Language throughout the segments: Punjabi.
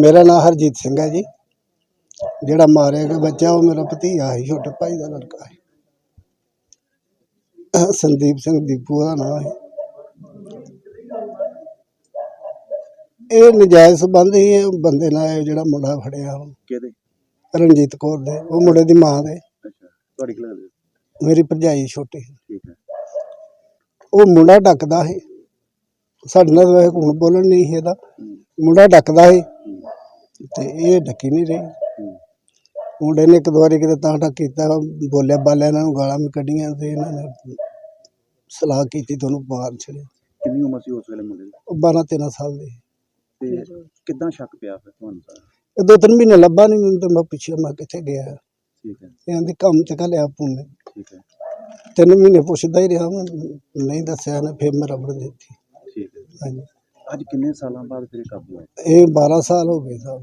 ਮੇਰਾ ਨਾਮ ਹਰਜੀਤ ਸਿੰਘ ਹੈ ਜੀ। ਜਿਹੜਾ ਮਾਰਿਆ ਗਿਆ ਬੱਚਾ ਉਹ ਮੇਰਾ ਭਤੀਜਾ ਹੈ ਛੋਟੇ ਭਾਈ ਦਾ ਲੜਕਾ ਹੈ। ਸੰਦੀਪ ਸਿੰਘ ਦੀਪੂ ਦਾ ਨਾਮ ਹੈ। ਇਹ ਨਜਾਇਜ਼ ਸੰਬੰਧ ਹੀ ਇਹ ਬੰਦੇ ਨਾਲ ਇਹ ਜਿਹੜਾ ਮੁੰਡਾ ਫੜਿਆ ਉਹ। ਕਿਹਦੇ? ਰਣਜੀਤ ਕੌਰ ਦੇ। ਉਹ ਮੁੰਡੇ ਦੀ ਮਾਂ ਦੇ। ਅੱਛਾ ਤੁਹਾਡੀ ਖਿਲਾ ਦੇ ਮੇਰੀ ਭਰਜਾਈ ਛੋਟੀ ਠੀਕ ਹੈ। ਉਹ ਮੁੰਡਾ ਡੱਕਦਾ ਹੈ ਸਾਡੇ ਨਾਲ ਵੈਸੇ ਹੁਣ ਬੋਲਣ ਨਹੀਂ ਇਹਦਾ। ਮੁੰਡਾ ਡੱਕਦਾ ਹੂੰ, ਤੇ ਇਹ ਡੱਕੀ ਨਹੀਂ ਰਹੀ। ਮੁੰਡੇ ਨੇ ਇੱਕ ਦੋ ਵਾਰੀ ਕਿਤੇ ਤਾਂ ਟੱਕ ਕੀਤਾ ਬੋਲਿਆ ਬਾਲਿਆ ਇਹਨਾਂ ਨੂੰ ਗਾਲਾਂ ਵੀ ਕੱਢੀਆਂ ਤੇ ਇਹਨਾਂ ਨੇ ਸਲਾਹ ਕੀਤੀ ਤੁਹਾਨੂੰ ਮਾਰ ਛੜਿਆ ਕਿੰਨੀ ਉਮਰ ਸੀ ਉਸ ਵੇਲੇ ਮੁੰਡੇ ਦੀ? ਉਹ 12 13 ਸਾਲ ਦੇ। ਤੇ ਕਿੱਦਾਂ ਸ਼ੱਕ ਪਿਆ ਫਿਰ ਤੁਹਾਨੂੰ ਇਹ ਦੋ ਤਿੰਨ ਮਹੀਨੇ ਲੱਭਾ ਨਹੀਂ ਮੈਨੂੰ ਤੇ ਮੈਂ ਪਿੱਛੇ ਮੈਂ ਕਿੱਥੇ ਗਿਆ। ਠੀਕ ਹੈ। ਇਹਨਾਂ ਦੇ ਕੰਮ ਤੇ ਘਲਿਆ ਪੁੰਨੇ। ਠੀਕ ਹੈ। ਤਿੰਨ ਮਹੀਨੇ ਪੁੱਛਦਾ ਹੀ ਰਿਹਾ ਮੈਂ ਨਹੀਂ ਦੱਸਿਆ ਨੇ ਫਿਰ ਮੈਂ ਰਬੜ ਦਿੱਤੀ। ਠੀਕ ਹੈ। ਹਾਂਜੀ। ਅੱਜ ਕਿੰਨੇ ਸਾਲਾਂ ਬਾਅਦ ਫਿਰ ਇਹ ਕਾਬੂ ਆਇਆ ਇਹ 12 ਸਾਲ ਹੋ ਗਏ ਸਾਹਿਬ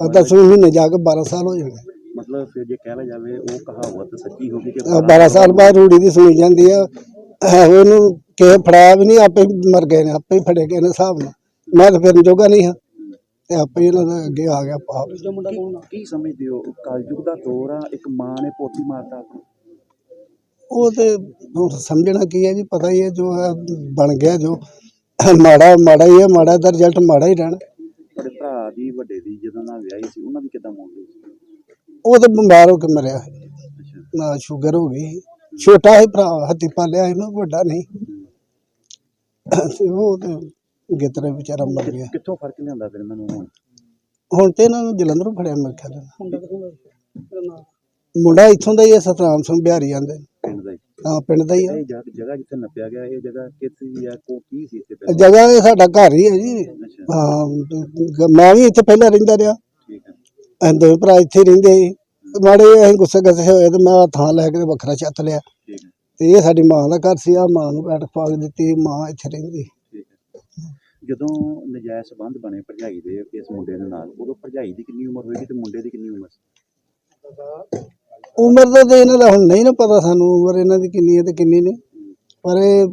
ਆ ਦਸਵੇਂ ਮਹੀਨੇ ਜਾ ਕੇ 12 ਸਾਲ ਹੋ ਜਾਣੇ। ਮਤਲਬ ਫਿਰ ਜੇ ਕਹਿ ਲਿਆ ਜਾਵੇ ਉਹ ਕਹਾਵਤ ਸੱਚੀ ਹੋ ਗਈ ਕਿ ਆਹ 12 ਸਾਲ ਬਾਅਦ? ਰੂੜੀ ਦੀ ਸੁਣੀ ਜਾਂਦੀ ਆ। ਉਹਨੂੰ ਕਿਸੇ ਫੜਾਇਆ ਵੀ ਨਹੀਂ ਆਪੇ ਮਰ ਗਏ ਨੇ ਆਪੇ ਹੀ ਫੜੇ ਗਏ ਨੇ ਹਿਸਾਬ ਨਾਲ। ਮੈਂ ਤਾਂ ਫਿਰ ਜੋਗਾ ਨਹੀਂ ਹਾਂ। ਤੇ ਆਪੇ ਇਹਨਾਂ ਦਾ ਅੱਗੇ ਆ ਗਿਆ ਪਾਪ ਕੀ- ਕੀ ਸਮਝਦੇ ਹੋ? ਕਲਯੁਗ ਦਾ ਦੌਰ ਆ ਇੱਕ ਮਾਂ ਨੇ ਪੋਤੀ ਮਾਰਤਾ। ਉਹ ਤੇ ਹੁਣ ਸਮਝਣਾ ਕੀ ਹੈ ਜੀ ਪਤਾ ਹੀ ਹੈ ਜੋ ਬਣ ਗਿਆ ਜੋ। ਮਾੜਾ ਮਾੜਾ ਹੀ ਹੈ ਮਾੜਾ ਦਾ ਰਿਜ਼ਲਟ ਮਾੜਾ ਹੀ ਰਹਿਣਾ। ਤੁਹਾਡੇ ਭਰਾ ਦੀ ਵੱਡੇ ਦੀ ਜਦੋਂ ਨਾਲ ਵਿਆਹੀ ਸੀ ਉਹਨਾਂ ਦੀ ਕਿੱਦਾਂ ਮੌਤ ਹੋਈ ਸੀ? ਉਹ ਤਾਂ ਬਿਮਾਰ ਹੋ ਕੇ ਮਰਿਆ। ਨਾ ਸ਼ੂਗਰ ਹੋ ਗਈ। ਛੋਟਾ ਹੀ ਭਰਾ ਹੱਥੀ ਪਾਲਿਆ ਇਹਨੂੰ ਵੱਡਾ ਨਹੀਂ। ਤੇ ਉਹ ਤੇ ਗਿੱਤਰੇ ਵਿਚਾਰਾ ਮਰ ਗਿਆ। ਕਿੱਥੋਂ ਫ਼ਰਕ ਲਿਆਂਦਾ ਫਿਰ ਇਹਨਾਂ ਨੂੰ ਹੁਣ? ਹੁਣ ਤੇ ਇਹਨਾਂ ਨੂੰ ਜਲੰਧਰੋਂ ਫੜਿਆ ਮੇਰੇ ਖਿਆਲ ਨਾਲ ਮੁੰਡਾ ਇੱਥੋਂ ਦਾ ਹੀ ਹੈ ਸਤਨਾਮ ਸਿੰਘ ਬਿਹਾਰੀ ਜਾਂਦੇ ਹੀ ਪਿੰਡ ਦਾ ਹੀ ਆ। ਇਹ ਜਗ- ਜਗ੍ਹਾ ਜਿੱਥੇ ਨੱਪਿਆ ਗਿਆ ਇਹ ਜਗ੍ਹਾ ਕਿੱਥੇ ਆ ਕੋ ਕੀ ਸੀ ਇੱਥੇ ਪਹਿਲਾਂ ਜਗ੍ਹਾ ਇਹ ਸਾਡਾ ਘਰ ਹੀ ਹੈ ਜੀ। ਅੱਛਾ। ਹਾਂ ਮੈਂ ਵੀ ਇੱਥੇ ਪਹਿਲਾਂ ਰਹਿੰਦਾ ਰਿਹਾ। ਠੀਕ ਹੈ। ਅਸੀਂ ਦੋਵੇਂ ਭਰਾ ਇੱਥੇ ਹੀ ਰਹਿੰਦੇ ਸੀ। ਤੇ ਮਾੜੇ ਅਸੀਂ ਗੁੱਸੇ ਗੱਸੇ ਹੋਏ ਤੇ ਮੈਂ ਆਹ ਥਾਂ ਲੈ ਕੇ ਤੇ ਵੱਖਰਾ ਛੱਤ ਲਿਆ। ਠੀਕ ਹੈ। ਤੇ ਇਹ ਸਾਡੀ ਮਾਂ ਦਾ ਘਰ ਸੀ ਆ ਮਾਂ ਨੂੰ ਬੈਠ ਪਾ ਕੇ ਦਿੱਤੀ ਮਾਂ ਇੱਥੇ ਰਹਿੰਦੀ। ਠੀਕ ਹੈ। ਜਦੋਂ ਨਜਾਇਜ਼ ਸੰਬੰਧ ਬਣੇ ਭਰਜਾਈ ਦੇ ਇਸ ਮੁੰਡੇ ਦੇ ਨਾਲ ਉਦੋਂ ਭਰਜਾਈ ਦੀ ਕਿੰਨੀ ਉਮਰ ਹੋਏਗੀ ਤੇ ਮੁੰਡੇ ਦੀ ਕਿੰਨੀ ਉਮਰ? ਸੀ ਉਮਰ ਦਾ ਤੇ ਇਹਨਾਂ ਦਾ ਹੁਣ ਨਹੀਂ ਨਾ ਪਤਾ ਸਾਨੂੰ ਉਮਰ ਇਹਨਾਂ ਦੀ ਕਿੰਨੀ ਹੈ ਤੇ ਕਿੰਨੀ ਨਹੀਂ। ਪਰ ਇਹ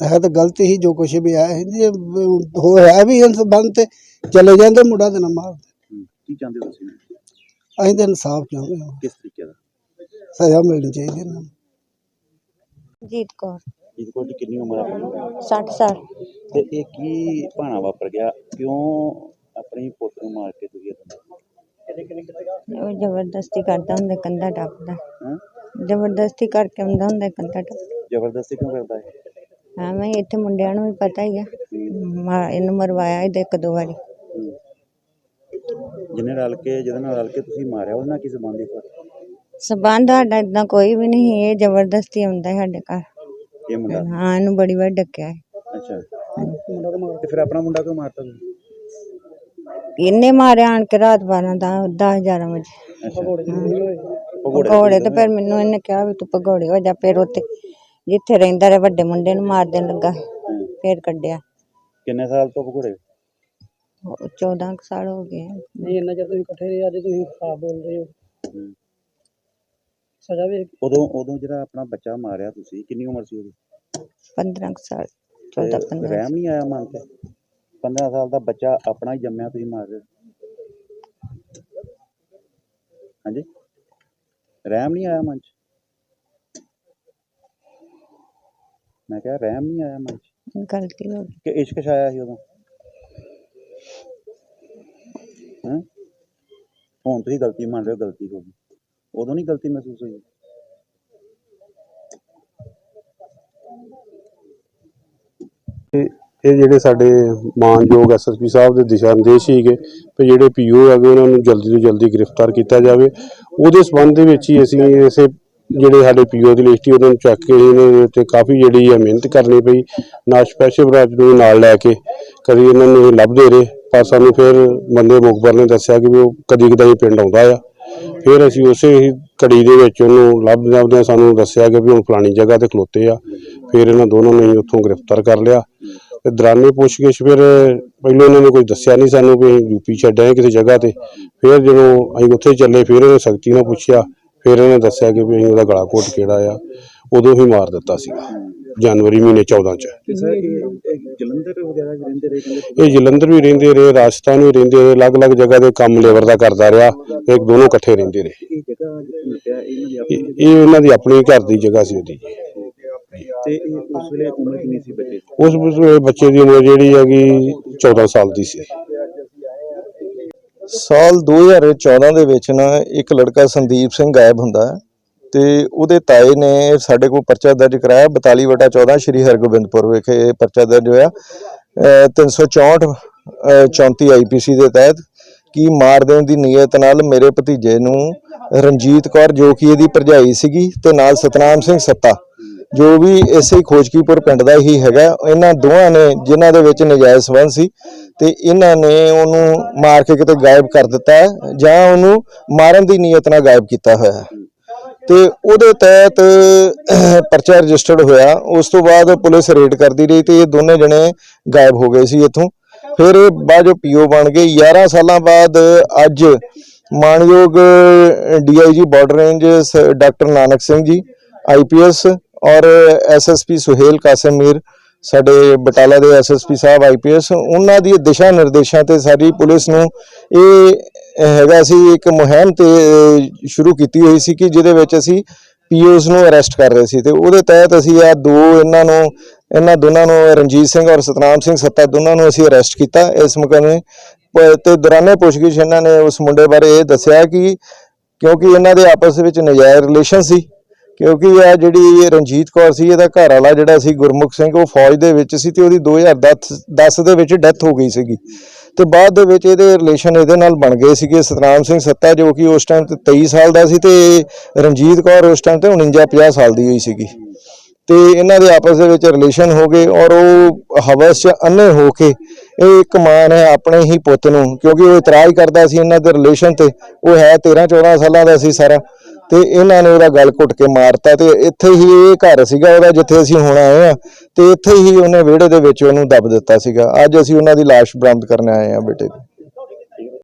ਹੈ ਤਾਂ ਗਲਤ ਹੀ ਜੋ ਕੁਛ ਵੀ ਆਇਆ ਹੈ ਜੇ ਹੋਇਆ ਵੀ ਇਸ ਸੰਬੰਧ ਤੇ ਚਲੇ ਜਾਂਦੇ ਮੁੰਡਾ ਤੇ ਨਾ ਮਾਰ ਹੂੰ। ਕੀ ਚਾਹੁੰਦੇ ਹੋ ਤੁਸੀਂ? ਅਸੀਂ ਤਾਂ ਇਨਸਾਫ ਚਾਹੁੰਦੇ ਹਾਂ। ਕਿਸ ਤਰੀਕੇ ਦਾ? ਸਜ਼ਾ ਮਿਲਣੀ ਚਾਹੀਦੀ ਇਹਨਾਂ ਨੂੰ। ਜੀਤ ਕੌਰ। ਇਹਦੇ ਕੋਲ ਕਿੰਨੀ ਉਮਰ ਆ ਆਪਣੀ? 60 ਸਾਲ। ਤੇ ਇਹ ਕੀ ਭਾਣਾ ਵਾਪਰ ਗਿਆ? ਕਿਉਂ ਆਪਣੀ ਪੁੱਤ ਨੂੰ ਮਾਰ ਕੇ ਤੁਸੀਂ ਇਦਾਂ ਉਹ ਜ਼ਬਰਦਸਤੀ ਕਰਦਾ ਹੁੰਦਾ ਕੰਧਾ ਟੱਪਦਾ। ਹਾਂ? ਜ਼ਬਰਦਸਤੀ ਕਰਕੇ ਆਉਂਦਾ ਹੁੰਦਾ ਕੰਧਾ ਟੱਪ ਜ਼ਬਰਦਸਤੀ ਕਿਉਂ ਕਰਦਾ ਹੈ ਹਾਂ ਮੈਂ ਇੱਥੇ ਮੁੰਡਿਆਂ ਨੂੰ ਵੀ ਪਤਾ ਹੀ ਆ। ਮਾ- ਇਹਨੂੰ ਮਰਵਾਇਆ ਇਹਦੇ ਇੱਕ ਦੋ ਵਾਰੀ। ਹੂੰ। ਜਿਹਨੇ ਰਲ ਕੇ ਜਿਹਦੇ ਨਾਲ ਰਲ ਕੇ ਤੁਸੀਂ ਮਾਰਿਆ ਉਹਦੇ ਨਾਲ ਕੀ ਸੰਬੰਧ ਹੈ ਸਬੰਧ ਸਾਡਾ ਇਦਾਂ ਕੋਈ ਵੀ ਨਹੀਂ ਇਹ ਜ਼ਬਰਦਸਤੀ ਆਉਂਦਾ ਹੈ ਸਾਡੇ ਘਰ। ਇਹ ਮੁੰਡਾ? ਹਾਂ ਇਹਨੂੰ ਬੜੀ ਵਾਰ ਡੱਕਿਆ। ਹੈ ਅੱਛਾ ਤੇ ਫਿਰ ਆਪਣਾ ਮੁੰਡਾ ਕਿਉਂ ਮਾਰਤਾ? ਤੁਸੀਂ ਇਹਨੇ ਮਾਰਿਆ ਆਣ ਕੇ ਰਾਤ 12 ਦਾ 10 11 ਵਜੇ। ਭਗੌੜੇ ਤੇ ਫਿਰ ਮੈਨੂੰ ਇਹਨੇ ਕਿਹਾ ਵੀ ਤੂੰ ਭਗੌੜੇ ਹੋ ਜਾ ਫਿਰ ਉੱਥੇ ਜਿੱਥੇ ਰਹਿੰਦਾ ਰਿਹਾ ਵੱਡੇ ਮੁੰਡੇ ਨੂੰ ਮਾਰ ਦੇਣ ਲੱਗਾ। ਫਿਰ ਕੱਢਿਆ। ਕਿੰਨੇ ਸਾਲ ਤੋਂ ਉਹ 14 ਕੁ ਸਾਲ ਹੋ ਗਏ ਨਹੀਂ ਇੰਨਾ ਚਿਰ ਤੁਸੀਂ ਇਕੱਠੇ ਰਹੇ ਅੱਜ ਤੁਸੀਂ ਖਰਾਬ ਬੋਲ ਰਹੇ ਹੋ। ਸਜ਼ਾ ਵੀ ਉਦੋਂ ਉਦੋਂ ਜਿਹੜਾ ਆਪਣਾ ਬੱਚਾ ਮਾਰਿਆ ਤੁਸੀਂ ਕਿੰਨੀ ਉਮਰ ਸੀ ਉਹਦੀ? 15 ਕੁ ਸਾਲ 14 ਤੇ 15 ਰਹਿਮ ਨਹੀਂ ਆਇਆ ਮਨ ਤੇ 15 ਸਾਲ ਦਾ ਬੱਚਾ ਆਪਣਾ ਹੀ ਜੰਮਿਆ ਤੁਸੀਂ ਮਾਰ ਰਹੇ ਹੋ। ਹਾਂਜੀ? ਰਹਿਮ ਨਹੀਂ ਆਇਆ ਮਨ ਚ? ਮੈਂ ਕਿਹਾ ਰਹਿਮ ਨਹੀਂ ਆਇਆ ਮਨ ਚ? ਗਲਤੀ ਹੋ ਗਈ। ਕਿ ਇਸ਼ਕ ਛਾਇਆ ਸੀ ਉਦੋਂ? ਹੈਂ? ਹੁਣ ਤੁਸੀਂ ਗਲਤੀ ਮੰਨ ਰਹੇ ਹੋ ਗਲਤੀ ਹੋ ਗਈ। ਉਦੋਂ ਨਹੀਂ ਗਲਤੀ ਮਹਿਸੂਸ ਹੋਈ? ਇਹ ਜਿਹੜੇ ਸਾਡੇ ਮਾਨਯੋਗ ਐਸਐਸਪੀ ਸਾਹਿਬ ਦੇ ਦਿਸ਼ਾ ਨਿਰਦੇਸ਼ ਸੀਗੇ ਕਿ ਜਿਹੜੇ ਪੀਓ ਹੈਗੇ, ਉਹਨਾਂ ਨੂੰ ਜਲਦੀ ਤੋਂ ਜਲਦੀ ਗ੍ਰਿਫਤਾਰ ਕੀਤਾ ਜਾਵੇ। ਉਹਦੇ ਸਬੰਧ ਦੇ ਵਿੱਚ ਹੀ ਅਸੀਂ ਇਸੇ ਜਿਹੜੇ ਸਾਡੇ ਪੀਓ ਦੀ ਲਿਸਟ ਹੀ ਉਹਨਾਂ ਨੂੰ ਚੱਕ ਕੇ ਇਹਨਾਂ ਦੇ ਉੱਤੇ ਕਾਫੀ ਜਿਹੜੀ ਹੈ ਮਿਹਨਤ ਕਰਨੀ ਪਈ। ਨਾ ਸਪੈਸ਼ਲ ਬ੍ਰਾਂਚ ਨੂੰ ਨਾਲ ਲੈ ਕੇ ਕਦੀ ਇਹਨਾਂ ਨੂੰ ਇਹ ਲੱਭਦੇ ਰਹੇ, ਪਰ ਸਾਨੂੰ ਫਿਰ ਬੰਦੇ ਮੁਖਬਰ ਨੇ ਦੱਸਿਆ ਕਿ ਵੀ ਉਹ ਕਦੀ ਕਦਾਈ ਪਿੰਡ ਆਉਂਦਾ ਆ। ਫਿਰ ਅਸੀਂ ਉਸੇ ਹੀ ਕੜੀ ਦੇ ਵਿੱਚ ਉਹਨੂੰ ਲੱਭ ਲੱਭਦਿਆਂ ਸਾਨੂੰ ਦੱਸਿਆ ਕਿ ਵੀ ਹੁਣ ਫਲਾਣੀ ਜਗ੍ਹਾ ਤੇ ਖਲੋਤੇ ਆ। ਫਿਰ ਇਹਨਾਂ ਦੋਨਾਂ ਨੂੰ ਅਸੀਂ ਉੱਥੋਂ ਗ੍ਰਿਫਤਾਰ ਕਰ ਲਿਆ। ਤੇ ਦੌਰਾਨੇ ਪੁੱਛਗਿੱਛ ਫਿਰ ਪਹਿਲਾਂ ਇਹਨਾਂ ਨੇ ਕੋਈ ਦੱਸਿਆ ਨਹੀਂ ਸਾਨੂੰ ਵੀ ਅਸੀਂ ਯੂਪੀ ਛੱਡ ਆਏ ਕਿਸੇ ਜਗ੍ਹਾ ਤੇ। ਫਿਰ ਜਦੋਂ ਅਸੀਂ ਉੱਥੇ ਚੱਲੇ ਫਿਰ ਇਹਨੇ ਸਖਤੀ ਨਾਲ ਪੁੱਛਿਆ। ਫਿਰ ਇਹਨੇ ਦੱਸਿਆ ਕਿ ਵੀ ਅਸੀਂ ਉਹਦਾ ਗਲਾ ਘੋਟ ਕਿਹੜਾ ਆ ਉਦੋਂ ਹੀ ਮਾਰ ਦਿੱਤਾ ਸੀਗਾ ਜਨਵਰੀ ਮਹੀਨੇ 14 ਚ। ਜਲੰਧਰ ਵਗੈਰਾ ਵੀ ਰਹਿੰਦੇ ਰਹੇ ਇਹ ਜਲੰਧਰ ਵੀ ਰਹਿੰਦੇ ਰਹੇ ਰਾਜਸਥਾਨ ਵੀ ਰਹਿੰਦੇ ਰਹੇ ਅਲੱਗ-ਅਲੱਗ ਜਗ੍ਹਾ ਦੇ ਕੰਮ ਲੇਬਰ ਦਾ ਕਰਦਾ ਰਿਹਾ ਇੱਕ ਦੋਨੋਂ ਇਕੱਠੇ ਰਹਿੰਦੇ ਰਹੇ। ਇਹ ਉਹਨਾਂ ਦੀ ਆਪਣੀ ਘਰ ਦੀ ਜਗ੍ਹਾ ਸੀ ਉਹਦੀ ਤੇ ਇਹ ਉਸ ਵੇਲੇ ਉਮਰ ਕਿੰਨੀ ਸੀ ਬੱਚੇ ਦੀ? ਉਸ ਵੇਲੇ ਬੱਚੇ ਦੀ ਉਮਰ ਜਿਹੜੀ ਹੈਗੀ 14 ਸਾਲ ਦੀ ਸੀ। ਸਾਲ 2014 ਦੇ ਵਿੱਚ ਨਾ ਇੱਕ ਲੜਕਾ ਸੰਦੀਪ ਸਿੰਘ ਗਾਇਬ ਹੁੰਦਾ ਹੈ ਤੇ ਉਹਦੇ ਤਾਏ ਨੇ ਸਾਡੇ ਕੋਲ ਪਰਚਾ ਦਰਜ ਕਰਾਇਆ 42 ਵਟਾ 14 ਸ਼੍ਰੀ ਹਰਗੋਬਿੰਦਪੁਰ ਵਿਖੇ ਇਹ ਪਰਚਾ ਦਰਜ ਹੋਇਆ। ਅਹ 364 ਅਹ 34 ਆਈਪੀਸੀ ਦੇ ਤਹਿਤ ਕਿ ਮਾਰ ਦੇਣ ਦੀ ਨੀਅਤ ਨਾਲ ਮੇਰੇ ਭਤੀਜੇ ਨੂੰ ਰਣਜੀਤ ਕੌਰ ਜੋ ਕਿ ਇਹਦੀ ਭਰਜਾਈ ਸੀਗੀ ਤੇ ਨਾਲ ਸਤਨਾਮ ਸਿੰਘ ਸੱਤਾ ਜੋ ਵੀ ਇਸੇ ਖੋਜਕੀਪੁਰ ਪਿੰਡ ਦਾ ਹੀ ਹੈਗਾ, ਇਹਨਾਂ ਦੋਵਾਂ ਨੇ, ਜਿਨ੍ਹਾਂ ਦੇ ਵਿੱਚ ਨਜਾਇਜ਼ ਸੰਬੰਧ ਸੀ, ਤੇ ਇਹਨਾਂ ਨੇ ਉਹਨੂੰ ਮਾਰ ਕੇ ਕਿਤੇ ਗਾਇਬ ਕਰ ਦਿੱਤਾ ਹੈ, ਜਾਂ ਉਹਨੂੰ ਮਾਰਨ ਦੀ ਨੀਅਤ ਨਾਲ ਗਾਇਬ ਕੀਤਾ ਹੋਇਆ ਹੈ। ਤੇ ਉਹਦੇ ਤਹਿਤ ਪਰਚਾ ਰਜਿਸਟਰਡ ਹੋਇਆ, ਉਸ ਤੋਂ ਬਾਅਦ ਪੁਲਿਸ ਰੇਡ ਕਰਦੀ ਰਹੀ ਤੇ ਇਹ ਦੋਨੇ ਜਣੇ ਗਾਇਬ ਹੋ ਗਏ ਸੀ ਇੱਥੋਂ। ਫਿਰ ਇਹ ਬਾਅਦ ਜੋ ਪੀਓ ਬਣ ਗਏ। 11 ਸਾਲਾਂ ਬਾਅਦ ਅੱਜ ਮਾਨਯੋਗ ਡੀਆਈਜੀ ਬਾਰਡਰ ਰੇਂਜ ਸ- ਡਾਕਟਰ ਨਾਨਕ ਸਿੰਘ ਜੀ ਆਈਪੀਐਸ ਔਰ ਐਸਐਸਪੀ ਸੁਹੇਲ ਕਾਸਿਮ ਸਾਡੇ ਬਟਾਲਾ ਦੇ ਐਸਐਸਪੀ ਸਾਹਿਬ ਆਈਪੀਐਸ ਉਹਨਾਂ ਦੀ ਦਿਸ਼ਾ ਨਿਰਦੇਸ਼ਾਂ ਤੇ ਸਾਡੀ ਪੁਲਿਸ ਨੂੰ ਇਹ ਹੈਗਾ ਸੀ, ਇੱਕ ਮੁਹਿੰਮ ਤੇ ਸ਼ੁਰੂ ਕੀਤੀ ਹੋਈ ਸੀ ਕਿ ਜਿਹਦੇ ਵਿੱਚ ਅਸੀਂ ਪੀਓਸ ਨੂੰ ਅਰੈਸਟ ਕਰ ਰਹੇ ਸੀ ਤੇ ਉਹਦੇ ਤਹਿਤ ਅਸੀਂ ਆ ਦੋ ਇਹਨਾਂ ਨੂੰ, ਇਹਨਾਂ ਦੋਨਾਂ ਨੂੰ, ਰਣਜੀਤ ਸਿੰਘ ਔਰ ਸਤਨਾਮ ਸਿੰਘ ਸੱਤਾ ਦੋਨਾਂ ਨੂੰ ਅਸੀਂ ਅਰੈਸਟ ਕੀਤਾ ਇਸ ਮੁਕਦਮੇ ਪ- ਤੇ ਦੌਰਾਨੇ ਪੁੱਛਗਿੱਛ ਇਹਨਾਂ ਨੇ ਉਸ ਮੁੰਡੇ ਬਾਰੇ ਇਹ ਦੱਸਿਆ ਕਿ ਕਿਉਂਕਿ ਇਹਨਾਂ ਦੇ ਆਪਸ ਵਿੱਚ ਨਜਾਇਜ਼ ਰਿਲੇਸ਼ਨ ਸੀ। ਕਿਉਂਕਿ ਇਹ ਜਿਹੜੀ ਰਣਜੀਤ ਕੌਰ ਸੀ, ਇਹਦਾ ਘਰ ਵਾਲਾ ਜਿਹੜਾ ਸੀ ਗੁਰਮੁਖ ਸਿੰਘ, ਉਹ ਫੌਜ ਦੇ ਵਿੱਚ ਸੀ ਤੇ ਉਹਦੀ 2010 10 ਦੇ ਵਿੱਚ ਡੈਥ ਹੋ ਗਈ ਸੀਗੀ। ਤੇ ਬਾਅਦ ਦੇ ਵਿੱਚ ਇਹਦੇ ਰਿਲੇਸ਼ਨ ਇਹਦੇ ਨਾਲ ਬਣ ਗਏ ਸੀਗੇ। ਸਤਨਾਮ ਸਿੰਘ ਸੱਤਾ, ਜੋ ਕਿ ਉਸ ਟਾਈਮ ਤੇ 23 ਸਾਲ ਦਾ ਸੀ ਤੇ ਰਣਜੀਤ ਕੌਰ ਉਸ ਟਾਈਮ ਤੇ 49 50 ਸਾਲ ਦੀ ਹੋਈ ਸੀਗੀ। ਤੇ ਇਹਨਾਂ ਦੇ ਆਪਸ ਦੇ ਵਿੱਚ ਰਿਲੇਸ਼ਨ ਹੋ ਗਏ ਔਰ ਉਹ ਹਵਸ ਚ ਅੰਨੇ ਹੋ ਕੇ ਇਹ ਇੱਕ ਮਾਂ ਨੇ ਆਪਣੇ ਹੀ ਪੁੱਤ ਨੂੰ, ਕਿਉਂਕਿ ਉਹ ਇਤਰਾਜ਼ ਕਰਦਾ ਸੀ ਇਹਨਾਂ ਦੇ ਰਿਲੇਸ਼ਨ ਤੇ। ਉਹ ਹੈ 13 14 ਸਾਲਾਂ ਦਾ ਸੀ ਸਾਰਾ। ਤੇ ਇਹਨਾਂ ਨੇ ਉਹਦਾ ਗਲ ਘੁੱਟ ਕੇ ਮਾਰਤਾ ਤੇ ਇੱਥੇ ਹੀ ਇਹ ਘਰ ਸੀਗਾ ਉਹਦਾ ਜਿੱਥੇ ਅਸੀਂ ਹੁਣ ਆਏ ਆ ਤੇ ਇੱਥੇ ਹੀ ਉਹਨੇ ਵਿਹੜੇ ਦੇ ਵਿੱਚ ਉਹਨੂੰ ਦੱਬ ਦਿੱਤਾ ਸੀਗਾ। ਅੱਜ ਅਸੀਂ ਉਹਨਾਂ ਦੀ ਲਾਸ਼ ਬਰਾਮਦ ਕਰਨ ਆਏ ਆ ਬੇਟੇ ਦੀ।